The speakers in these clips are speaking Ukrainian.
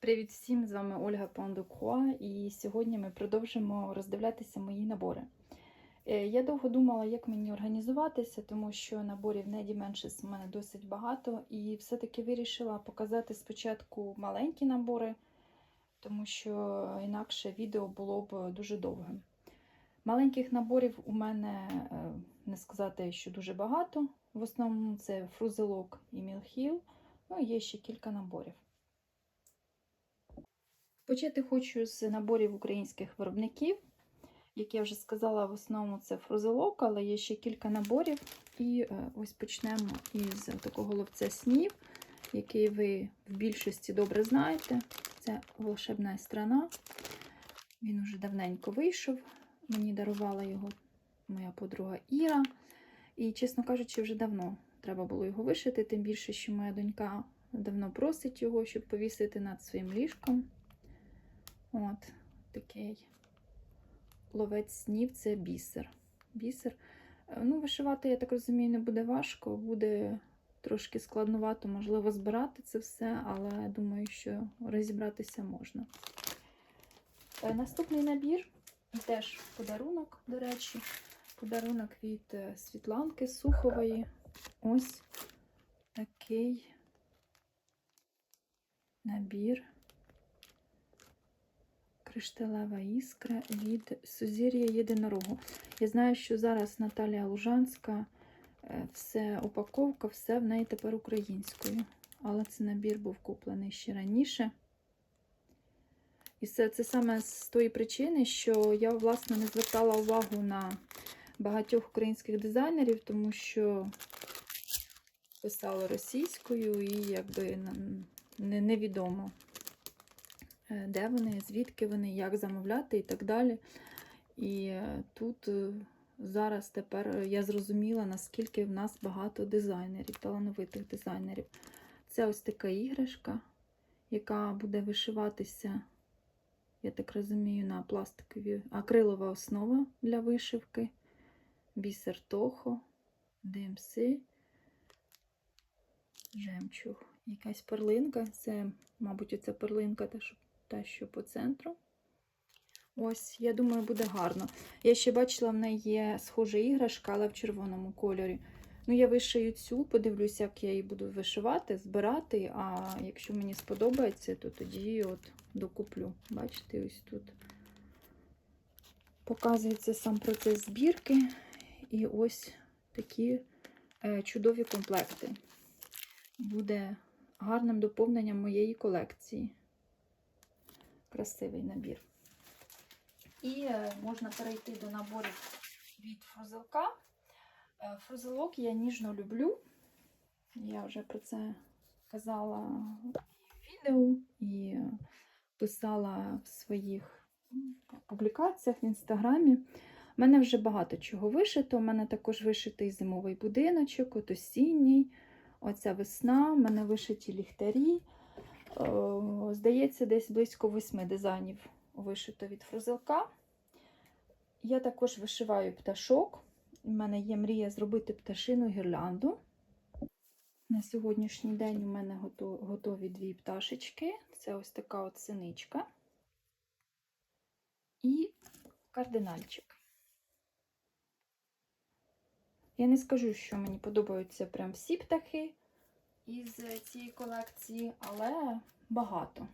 Привіт всім! З вами Ольга Пандукуа, і сьогодні ми продовжимо роздивлятися мої набори. Е, Я довго думала, як мені організуватися, тому що наборів Неді Меншес у мене досить багато, і все-таки вирішила показати спочатку маленькі набори, тому що інакше відео було б дуже довгим. Маленьких наборів у мене е, не сказати, що дуже багато. В основному це фрузелок і мілхіл, ну і є ще кілька наборів. Почати хочу з наборів українських виробників. Як я вже сказала, в основному це фрузелок, але є ще кілька наборів. І е, ось почнемо із такого ловця снів, який ви в більшості добре знаєте. Це волшебна страна. Він уже давненько вийшов. Мені дарувала його моя подруга Іра. І, чесно кажучи, вже давно треба було його вишити, тим більше, що моя донька давно просить його, щоб повісити над своїм ліжком. От такий ловець снів це бісер. Бісер. Е, Ну, вишивати, я так розумію, не буде важко, буде трошки складновато, можливо, збирати це все, але думаю, що розібратися можна. Е, Наступний набір теж подарунок, до речі, подарунок від е, Світланки Сухової. Ось такий набір. Кришталева іскра від Сузір'я Єдинорогу. Я знаю, що зараз Наталія Лужанська, е, все упаковка, все в неї тепер українською. Але цей набір був куплений ще раніше. І це, це саме з тої причини, що я, власне, не звертала увагу на багатьох українських дизайнерів, тому що писала російською і якби невідомо де вони, звідки вони, як замовляти і так далі. І е, тут е, зараз тепер я зрозуміла, наскільки в нас багато дизайнерів, талановитих дизайнерів. Це ось така іграшка, яка буде вишиватися, я так розумію, на пластикові акрилова основа для вишивки, бісер Тохо, ДМС, жемчуг. Якась перлинка. Це, мабуть, оця перлинка, та що, та, що по центру. Ось, я думаю, буде гарно. Я ще бачила, в неї є схожа іграшка, але в червоному кольорі. Ну, я вишию цю, подивлюся, як я її буду вишивати, збирати. А якщо мені сподобається, то тоді от докуплю. Бачите, ось тут показується сам процес збірки. І ось такі е, чудові комплекти. Буде гарним доповненням моєї колекції. Красивий набір. І е, можна перейти до наборів від фрузелка. Е, Фрузелок я ніжно люблю. Я вже про це казала і в відео, і писала в своїх публікаціях в інстаграмі. У мене вже багато чого вишито. У мене також вишитий зимовий будиночок, от осінній, оця весна, у мене вишиті ліхтарі. О, Здається, десь близько восьми дизайнів вишито від фрузелка. Я також вишиваю пташок. У мене є мрія зробити пташину гірлянду. На сьогоднішній день у мене готові дві пташечки. Це ось така от синичка і кардинальчик. Я не скажу, що мені подобаються прям всі птахи із цієї колекції, але багато.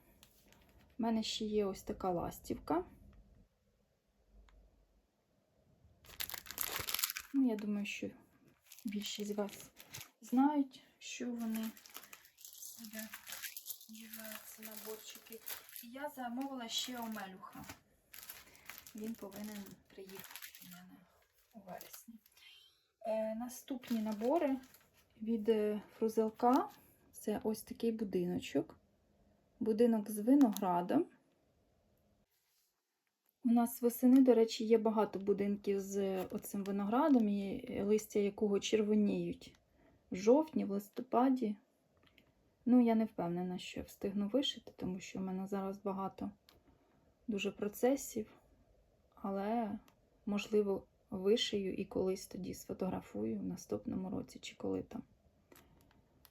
У мене ще є ось така ластівка. Ну, я думаю, що більшість з вас знають, що вони себе наборчики. І я замовила ще омелюха. Він повинен приїхати у мене у вересні. Е, наступні набори від е, фрузелка це ось такий будиночок. Будинок з виноградом. У нас восени, до речі, є багато будинків з оцим виноградом, і листя якого червоніють в жовтні, в листопаді. Ну, я не впевнена, що я встигну вишити, тому що в мене зараз багато дуже процесів. Але, можливо, вишию і колись тоді сфотографую в наступному році, чи коли там.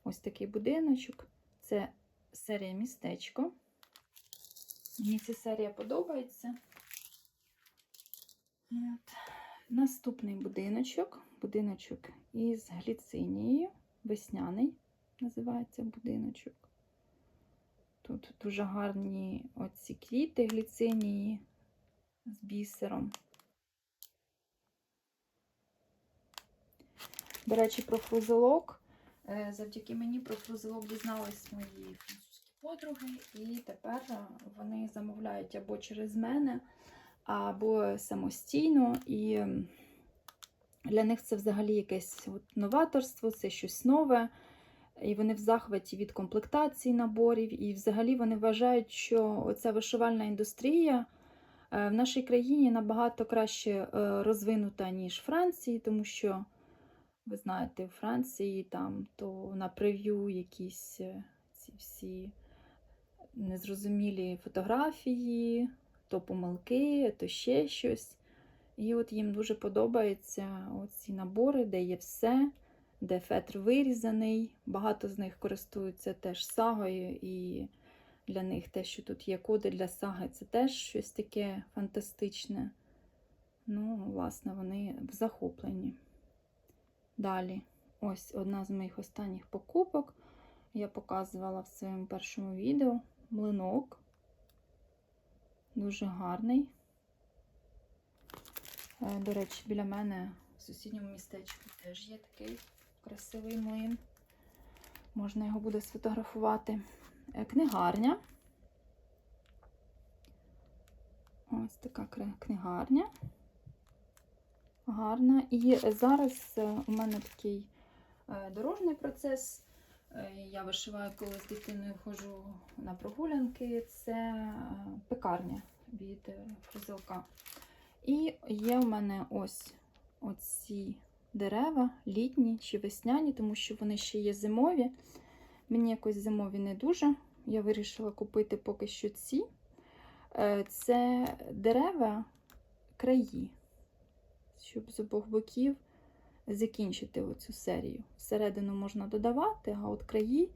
Ось такий будиночок. Це серія містечко. Мені ця серія подобається. От. Наступний будиночок. Будиночок із гліцинією. Весняний називається будиночок. Тут дуже гарні оці квіти гліцинії з бісером. До речі, про фрузелок. Е, Завдяки мені про фрузелок дізнались мої французькі подруги, і тепер е, вони замовляють або через мене, або самостійно. І для них це взагалі якесь новаторство, це щось нове. І вони в захваті від комплектації наборів, і взагалі вони вважають, що оця вишивальна індустрія е, в нашій країні набагато краще розвинута, ніж Франції, тому що, ви знаєте, в Франції там то на прев'ю якісь е, ці всі незрозумілі фотографії, то помилки, то ще щось. І от їм дуже подобаються оці набори, де є все де фетр вирізаний. Багато з них користуються теж сагою, і для них те, що тут є коди для саги, це теж щось таке фантастичне. Ну, власне, вони в захопленні. Далі, ось одна з моїх останніх покупок. Я показувала в своєму першому відео млинок. Дуже гарний. Е, До речі, біля мене в сусідньому містечку теж є такий красивий млин. Можна його буде сфотографувати. Е, Книгарня. Ось така книгарня. Гарна. І зараз е, у мене такий е, дорожній процес. Е, Я вишиваю, коли з дитиною ходжу на прогулянки. Це пекарня від е. І є в мене ось оці дерева, літні чи весняні, тому що вони ще є зимові. Мені якось зимові не дуже. Я вирішила купити поки що ці. Це дерева краї, щоб з обох боків закінчити оцю серію. Всередину можна додавати, а от краї,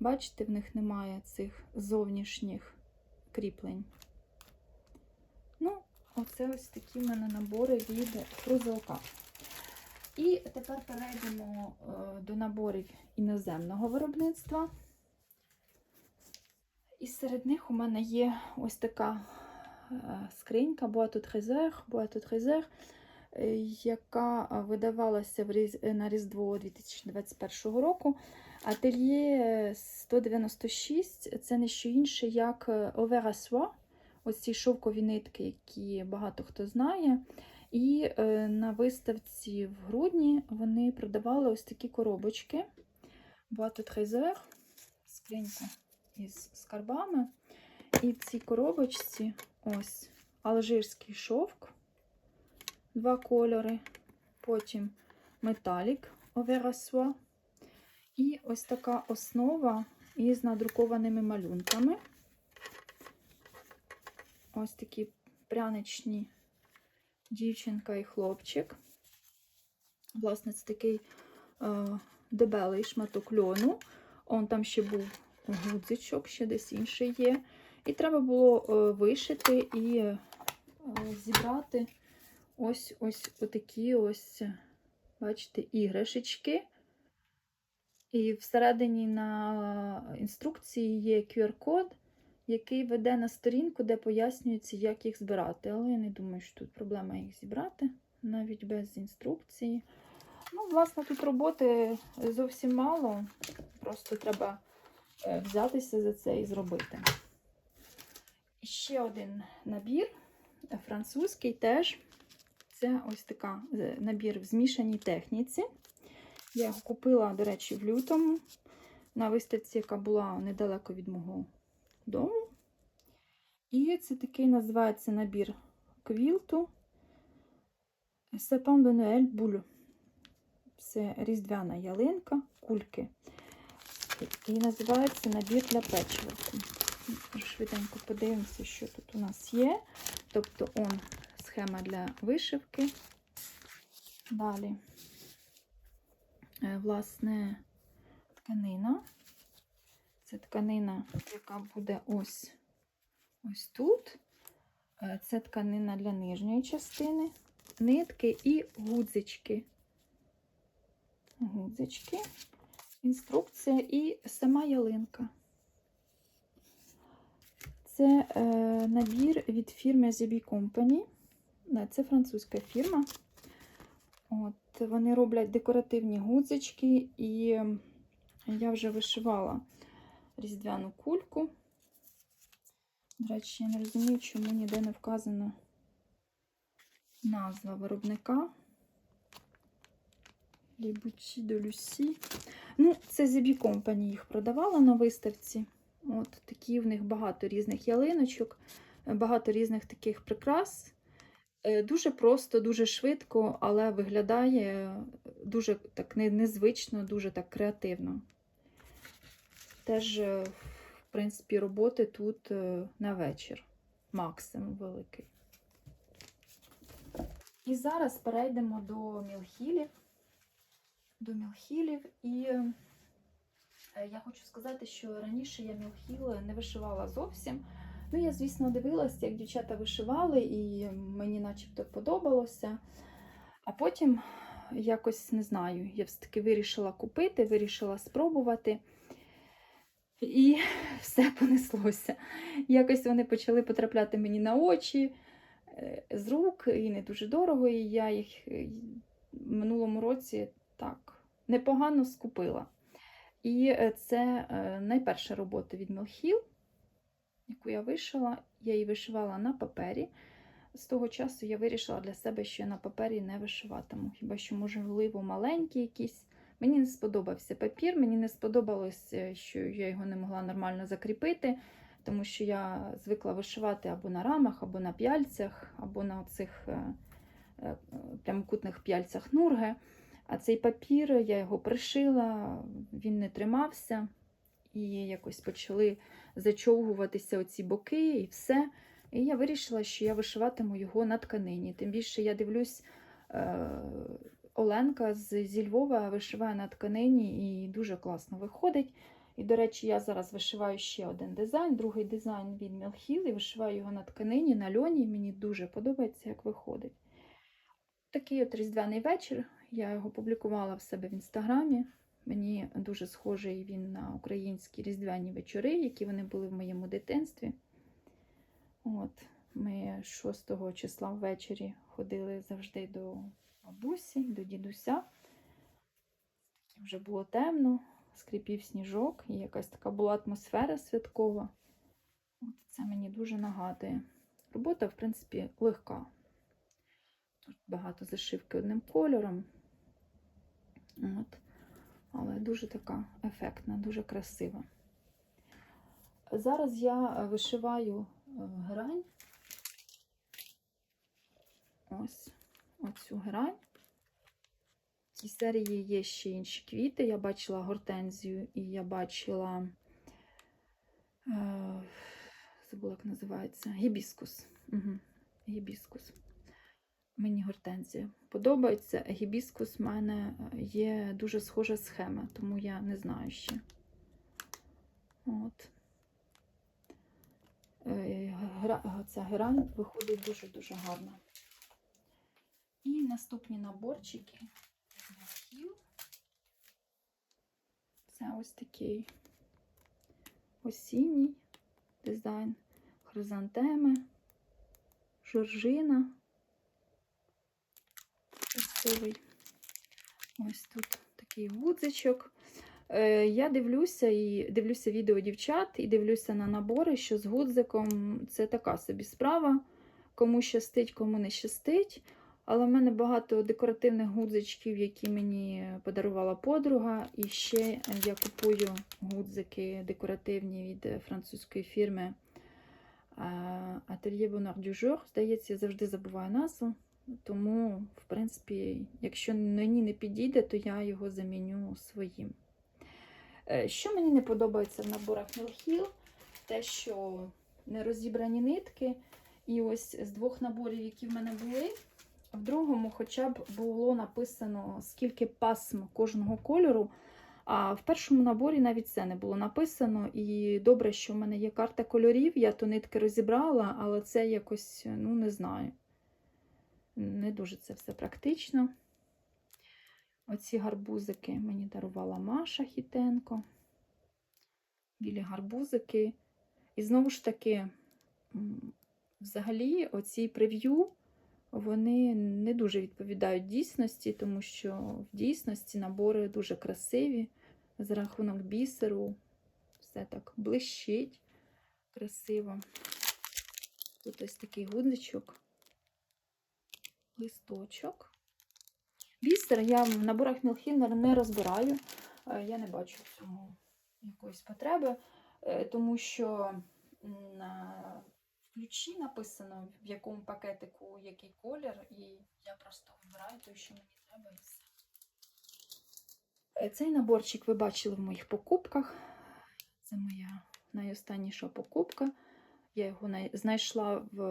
бачите, в них немає цих зовнішніх кріплень. Ну, оце ось такі в мене набори від фрузелка. І тепер перейдемо е, до наборів іноземного виробництва. І серед них у мене є ось така е, скринька au Trésor, Boîte au Trésor, е, яка видавалася Різ- на Різдво 2021 року. Ательє 196 це не що інше, як à ось ці шовкові нитки, які багато хто знає. І е, на виставці в грудні вони продавали ось такі коробочки. Багато трезер, скринька із скарбами. І в цій коробочці ось алжирський шовк, два кольори, потім металік оверасуа. І ось така основа із надрукованими малюнками. Ось такі пряничні дівчинка і хлопчик. Власне, це такий е, дебелий шматок льону. Он там ще був гудзичок, ще десь інший є. І треба було е, вишити і е, зібрати ось ось отакі ось, бачите, іграшечки. І всередині на інструкції є QR-код, який веде на сторінку, де пояснюється, як їх збирати. Але я не думаю, що тут проблема їх зібрати, навіть без інструкції. Ну, власне, тут роботи зовсім мало. Просто треба е, взятися за це і зробити. Ще один набір, французький теж. Це ось така е, набір в змішаній техніці. Я його купила, до речі, в лютому на виставці, яка була недалеко від мого дому. І це такий називається набір квілту Сепан de Noël Boule. Це різдвяна ялинка, кульки. І називається набір для печива. Швиденько подивимося, що тут у нас є. Тобто он схема для вишивки. Далі, е, власне, тканина. Це тканина, яка буде ось ось тут. Е, Це тканина для нижньої частини, нитки і гудзички. Гудзички, інструкція і сама ялинка. Це е, набір від фірми ZB Company. Да, Це французька фірма. От, вони роблять декоративні гудзички, і я вже вишивала різдвяну кульку. До речі, я не розумію, чому ніде не вказана назва виробника. Лібучі de Люсі. Ну, це ZB Company їх продавала на виставці. От такі в них багато різних ялиночок, багато різних таких прикрас. Е, Дуже просто, дуже швидко, але виглядає дуже так незвично, дуже так креативно. Теж, е, в принципі, роботи тут е, на вечір. Максимум великий. І зараз перейдемо до мілхілів. До мілхілів. І я хочу сказати, що раніше я мілхіл не вишивала зовсім. Ну, я, звісно, дивилася, як дівчата вишивали, і мені начебто подобалося. А потім якось не знаю, я все-таки вирішила купити, вирішила спробувати. І все понеслося. Якось вони почали потрапляти мені на очі е, з рук, і не дуже дорого. І я їх е, в минулому році так непогано скупила. І е, це найперша робота від Мелхіл, яку я вишила. Я її вишивала на папері. З того часу я вирішила для себе, що я на папері не вишиватиму. Хіба що, можливо, маленький якийсь. Мені не сподобався папір, мені не сподобалось, е, що я його не могла нормально закріпити, тому що я звикла вишивати або на рамах, або на п'яльцях, або на цих прямокутних п'яльцях нурги. А цей папір, я його пришила, він не тримався, і якось почали зачовгуватися оці боки і все. І я вирішила, що я вишиватиму його на тканині. Тим більше я дивлюсь, е, Оленка з, зі Львова вишиває на тканині і дуже класно виходить. І, до речі, я зараз вишиваю ще один дизайн, другий дизайн від Мілхіл, і вишиваю його на тканині, на льоні. Мені дуже подобається, як виходить. Такий от різдвяний вечір. Я його публікувала в себе в інстаграмі. Мені дуже схожий він на українські різдвяні вечори, які вони були в моєму дитинстві. От, Ми 6 числа ввечері ходили завжди до бабусі, до дідуся. Вже було темно, скрипів сніжок, і якась така була атмосфера святкова. От Це мені дуже нагадує. Робота, в принципі, легка. Тут багато зашивки одним кольором. От. Але дуже така ефектна, дуже красива. Зараз я вишиваю грань. Ось оцю грань. В серії є ще інші квіти. Я бачила гортензію і я бачила, е, забула, як називається, гібіскус. Угу. Гібіскус. Мені гортензія подобається. Гібіскус в мене є дуже схожа схема, тому я не знаю ще. От. Е, Ця герань виходить дуже-дуже гарно. І наступні наборчики. Це ось такий осінній дизайн, хризантеми, жоржина. Красивий. Ось тут такий гудзичок. Е, Я дивлюся і дивлюся відео дівчат і дивлюся на набори, що з гудзиком це така собі справа. Кому щастить, кому не щастить. Але в мене багато декоративних гудзичків, які мені подарувала подруга. І ще я купую гудзики декоративні від французької фірми е, Atelier Bonheur du Jour. Здається, я завжди забуваю назву. Тому, в принципі, якщо мені не підійде, то я його заміню своїм. Е, Що мені не подобається в наборах Мілхіл, те, що не розібрані нитки. І ось з двох наборів, які в мене були, в другому хоча б було написано, скільки пасм кожного кольору. А в першому наборі навіть це не було написано. І добре, що в мене є карта кольорів, я то нитки розібрала, але це якось, ну, не знаю. Не дуже це все практично. Оці гарбузики мені дарувала Маша Хітенко. Білі гарбузики. І знову ж таки, взагалі, оці прев'ю, вони не дуже відповідають дійсності, тому що в дійсності набори дуже красиві. За рахунок бісеру, все так блищить красиво. Тут ось такий гудзичок, листочок. Бісер я в наборах Мілхінер не розбираю. Е, Я не бачу в цьому якоїсь потреби, е, тому що на ключі написано, в якому пакетику який колір, і я просто вибираю той, що мені треба, і все. Е, Цей наборчик ви бачили в моїх покупках. Це моя найостанніша покупка. Я його знайшла в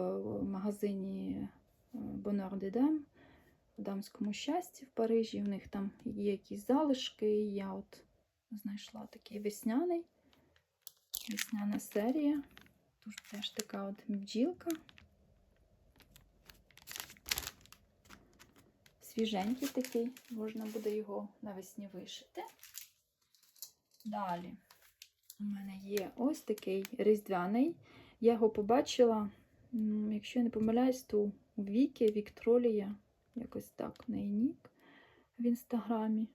магазині de в дамському щасті в Парижі. У них там є якісь залишки. Я от знайшла такий весняний, весняна серія. Тут теж така от бджілка. Свіженький такий, можна буде його навесні вишити. Далі у мене є ось такий різдвяний. Я його побачила, якщо я не помиляюсь, то Віки Віктролія, якось так, неї нік в інстаграмі.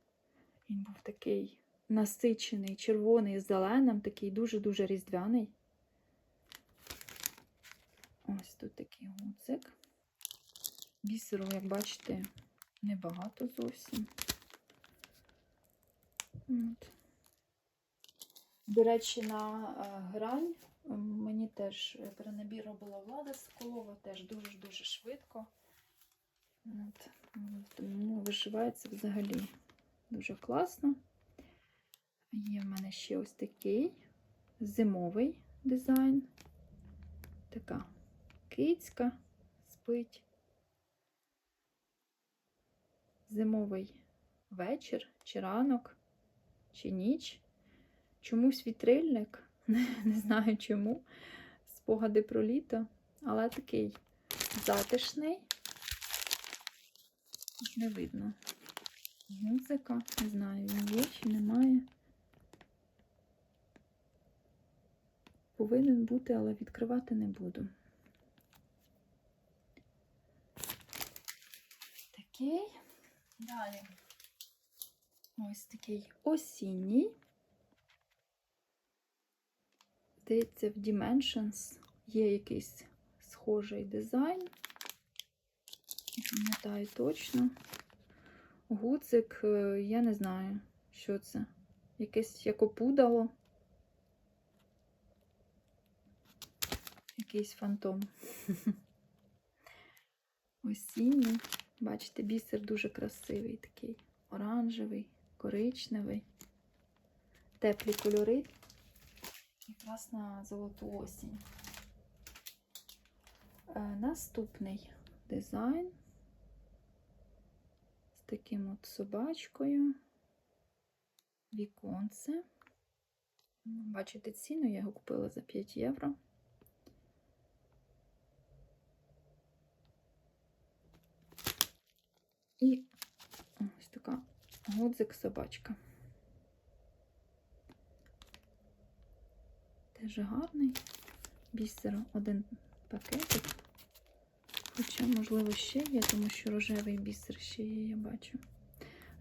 Він був такий насичений, червоний зеленим, такий дуже-дуже різдвяний. Ось тут такий гуцик. Бісеру, як бачите, небагато зовсім. От. До речі, на е, грань мені теж перенабір робила влада Соколова, теж дуже-дуже швидко. От. Тому вишивається взагалі дуже класно. Є в мене ще ось такий зимовий дизайн. Така кицька спить. Зимовий вечір, чи ранок, чи ніч. Чомусь вітрильник, не знаю чому. Спогади про літо, але такий затишний. Не видно. Музика, не знаю, він є чи немає. Повинен бути, але відкривати не буду. Такий. Далі. Ось такий осінній. Здається, в Dimensions є якийсь схожий дизайн. Не пам'ятаю точно. Гуцик, е, я не знаю, що це. Якесь як опудало. Якийсь фантом. Осінній. Бачите, бісер дуже красивий такий. Оранжевий, коричневий. Теплі кольори. Якраз на золоту осінь. Е, Наступний дизайн з таким от собачкою. Віконце. Бачите ціну, я його купила за 5 євро. І ось така гудзик собачка. Теж гарний. Бісер один пакетик. Хоча, можливо, ще є, тому що рожевий бісер ще є, я бачу.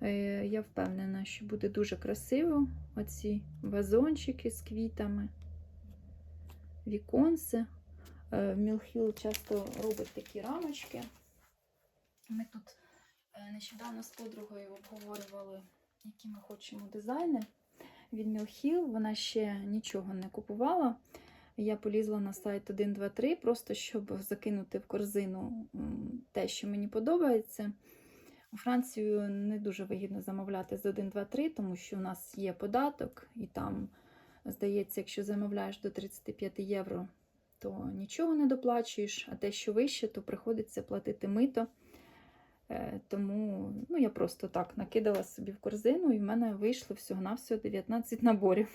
Е, Я впевнена, що буде дуже красиво. Оці вазончики з квітами, віконце. Мілхіл часто робить такі рамочки. Ми тут е, нещодавно з подругою обговорювали, які ми хочемо дизайни від Мілхіл. Вона ще нічого не купувала. Я полізла на сайт 123, просто щоб закинути в корзину те, що мені подобається. У Францію не дуже вигідно замовляти з 123, тому що у нас є податок, і там, здається, якщо замовляєш до 35 євро, то нічого не доплачуєш, а те, що вище, то приходиться платити мито. Е, Тому ну, я просто так накидала собі в корзину, і в мене вийшло всього-навсього 19 наборів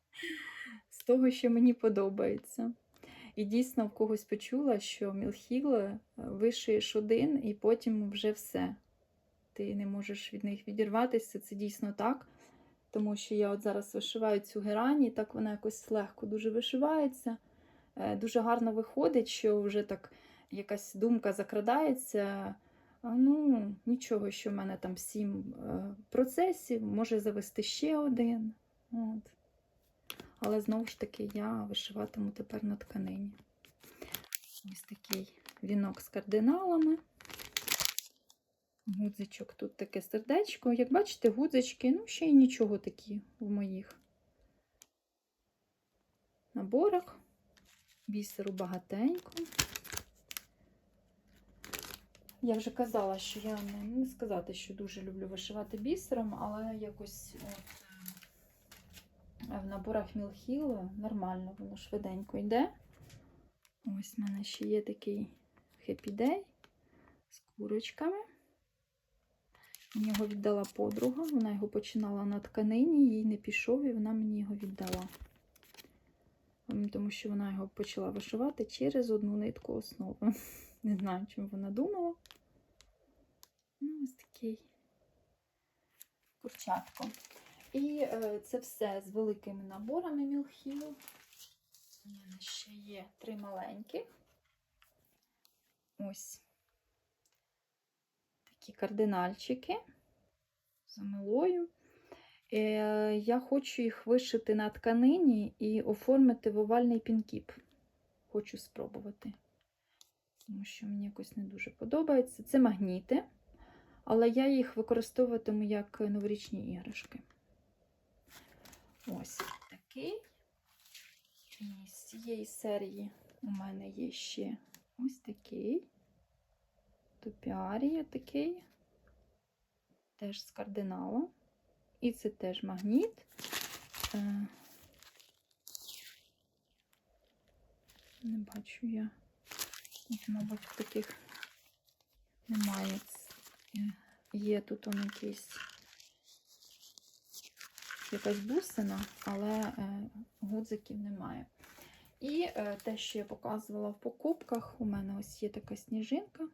з того, що мені подобається. І дійсно в когось почула, що Мілхіл е, вишиєш один, і потім вже все. Ти не можеш від них відірватися. Це дійсно так. Тому що я от зараз вишиваю цю герані, і так вона якось легко дуже вишивається. Е, Дуже гарно виходить, що вже так якась думка закрадається. Ну, нічого, що в мене там сім е, процесів, може завести ще один. От. Але знову ж таки я вишиватиму тепер на тканині. Ось такий вінок з кардиналами. Гудзичок тут таке сердечко. Як бачите, гудзички, ну, ще й нічого такі в моїх наборах. Бісеру багатенько. Я вже казала, що я не, не сказати, що дуже люблю вишивати бісером, але якось от, в наборах Мілхіл нормально, воно швиденько йде. Ось в мене ще є такий Day з курочками. Мені його віддала подруга, вона його починала на тканині, їй не пішов, і вона мені його віддала. Тому що вона його почала вишивати через одну нитку основи. Не знаю, чим вона думала. Ну, ось такий курчатко. І е, це все з великими наборами Мілхіл. У мене ще є три маленьких. Ось такі кардинальчики з милою. Е, я хочу їх вишити на тканині і оформити в овальний пінкіп. Хочу спробувати. Тому що мені якось не дуже подобається. Це магніти, але я їх використовуватиму як новорічні іграшки. Ось такий. І з цієї серії у мене є ще ось такий. Топіарія такий. Теж з кардиналом. І це теж магніт. Е, Не бачу я. Мабуть, таких немає. Є тут он якийсь якась бусина, але е, гудзиків немає. І е, те, що я показувала в покупках, у мене ось є така сніжинка,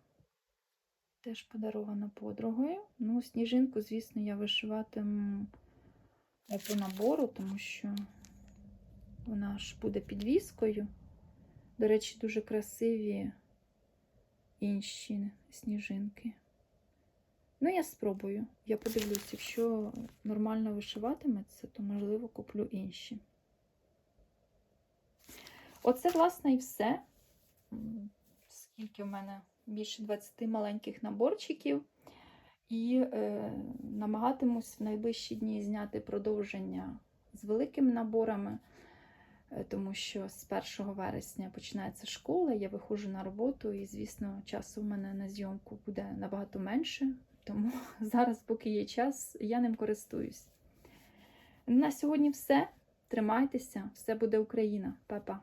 теж подарована подругою. Ну, сніжинку, звісно, я вишиватиму по набору, тому що вона ж буде підвіскою. До речі, дуже красиві інші сніжинки. Ну, я спробую. Я подивлюся, якщо нормально вишиватиметься, то, можливо, куплю інші. Оце, власне, і все. Скільки в мене більше 20 маленьких наборчиків. І е, намагатимусь в найближчі дні зняти продовження з великими наборами, тому що з 1 вересня починається школа, я виходжу на роботу, і, звісно, часу в мене на зйомку буде набагато менше. Тому зараз, поки є час, я ним користуюсь. На сьогодні все. Тримайтеся, все буде Україна. Па-па.